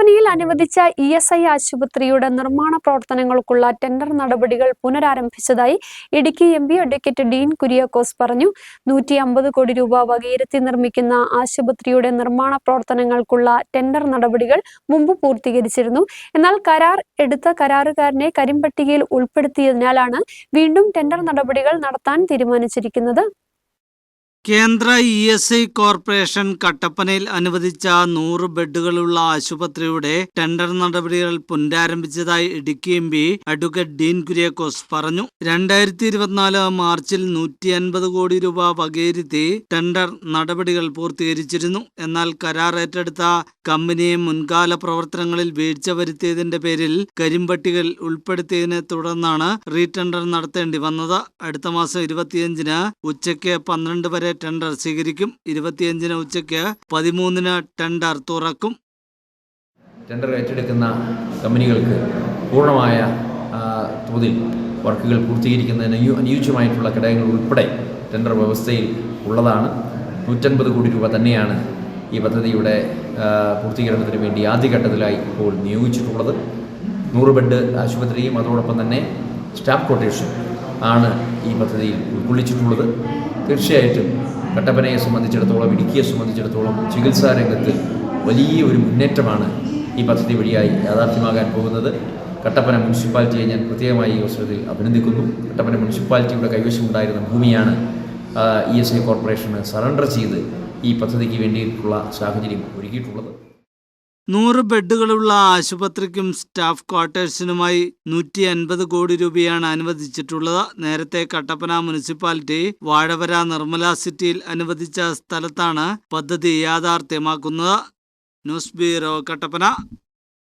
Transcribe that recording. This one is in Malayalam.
കട്ടപ്പനയിൽ അനുവദിച്ച ഇ എസ് ഐ ആശുപത്രിയുടെ നിർമ്മാണ പ്രവർത്തനങ്ങൾക്കുള്ള ടെൻഡർ നടപടികൾ പുനരാരംഭിച്ചതായി Idukki M P advocate Dean Kuriakose പറഞ്ഞു. നൂറ്റി അമ്പത് കോടി രൂപ വകയിരുത്തി നിർമ്മിക്കുന്ന ആശുപത്രിയുടെ നിർമ്മാണ പ്രവർത്തനങ്ങൾക്കുള്ള ടെൻഡർ നടപടികൾ മുമ്പ് പൂർത്തീകരിച്ചിരുന്നു. എന്നാൽ കരാർ എടുത്ത കരാറുകാരനെ കരിമ്പട്ടികയിൽ ഉൾപ്പെടുത്തിയതിനാലാണ് വീണ്ടും ടെൻഡർ നടപടികൾ നടത്താൻ തീരുമാനിച്ചിരിക്കുന്നത്. കേന്ദ്ര ഇ എസ് ഐ കോർപ്പറേഷൻ കട്ടപ്പനയിൽ അനുവദിച്ച നൂറ് ബെഡുകളുള്ള ആശുപത്രിയുടെ ടെൻഡർ നടപടികൾ പുനരാരംഭിച്ചതായി Idukki M P advocate Dean Kuriakose പറഞ്ഞു. രണ്ടായിരത്തി ഇരുപത്തിനാല് മാർച്ചിൽ നൂറ്റി അൻപത് കോടി രൂപ വകയിരുത്തി ടെൻഡർ നടപടികൾ പൂർത്തീകരിച്ചിരുന്നു. എന്നാൽ കരാർ ഏറ്റെടുത്ത കമ്പനിയെ മുൻകാല പ്രവർത്തനങ്ങളിൽ വീഴ്ച വരുത്തിയതിന്റെ പേരിൽ കരിമ്പട്ടികയിൽ ഉൾപ്പെടുത്തിയതിനെ തുടർന്നാണ് റീടെൻഡർ നടത്തേണ്ടി വന്നത്. അടുത്ത മാസം ഇരുപത്തിയഞ്ചിന് ഉച്ചയ്ക്ക് പന്ത്രണ്ട് വരെ ടെൻഡർ സ്വീകരിക്കും. ഇരുപത്തിയഞ്ചിന് ഉച്ചയ്ക്ക് പതിമൂന്നിന് ടെൻഡർ തുറക്കും. ടെൻഡർ ഏറ്റെടുക്കുന്ന കമ്പനികൾക്ക് പൂർണമായ തോതിൽ വർക്കുകൾ പൂർത്തീകരിക്കുന്നതിന് അനു- അനുയോജ്യമായിട്ടുള്ള ഘടകങ്ങൾ ഉൾപ്പെടെ ടെൻഡർ വ്യവസ്ഥയിൽ ഉള്ളതാണ്. നൂറ്റൻപത് കോടി രൂപ തന്നെയാണ് ഈ പദ്ധതിയുടെ പൂർത്തീകരണത്തിന് വേണ്ടി ആദ്യഘട്ടത്തിലായി ഇപ്പോൾ നിയോഗിച്ചിട്ടുള്ളത്. നൂറ് ബെഡ് ആശുപത്രിയും അതോടൊപ്പം തന്നെ സ്റ്റാഫ് കൊട്ടേഷൻ ആണ് ഈ പദ്ധതിയിൽ ഉൾക്കൊള്ളിച്ചിട്ടുള്ളത്. തീർച്ചയായിട്ടും കട്ടപ്പനയെ സംബന്ധിച്ചിടത്തോളം ഇടുക്കിയെ സംബന്ധിച്ചിടത്തോളം ചികിത്സാ രംഗത്ത് വലിയ ഒരു മുന്നേറ്റമാണ് ഈ പദ്ധതി വഴിയായി യാഥാർത്ഥ്യമാകാൻ പോകുന്നത്. കട്ടപ്പന മുനിസിപ്പാലിറ്റിയെ ഞാൻ പ്രത്യേകമായി ഈ അവസരത്തിൽ അഭിനന്ദിക്കുന്നു. കട്ടപ്പന മുനിസിപ്പാലിറ്റിയുടെ കൈവശമുണ്ടായിരുന്ന ഭൂമിയാണ് ഇ എസ് ഐ കോർപ്പറേഷന് സറണ്ടർ ചെയ്ത് ഈ പദ്ധതിക്ക് വേണ്ടിയിട്ടുള്ള സാഹചര്യം ഒരുക്കിയിട്ടുള്ളത്. നൂറ് ബെഡുകളുള്ള ആശുപത്രിക്കും സ്റ്റാഫ് ക്വാർട്ടേഴ്സിനുമായി നൂറ്റി അൻപത് കോടി രൂപയാണ് അനുവദിച്ചിട്ടുള്ളത്. നേരത്തെ കട്ടപ്പന മുനിസിപ്പാലിറ്റി വാഴവര നിർമ്മല സിറ്റിയിൽ അനുവദിച്ച സ്ഥലത്താണ് പദ്ധതി യാഥാർത്ഥ്യമാക്കുന്നത്. News bureau Kattappana.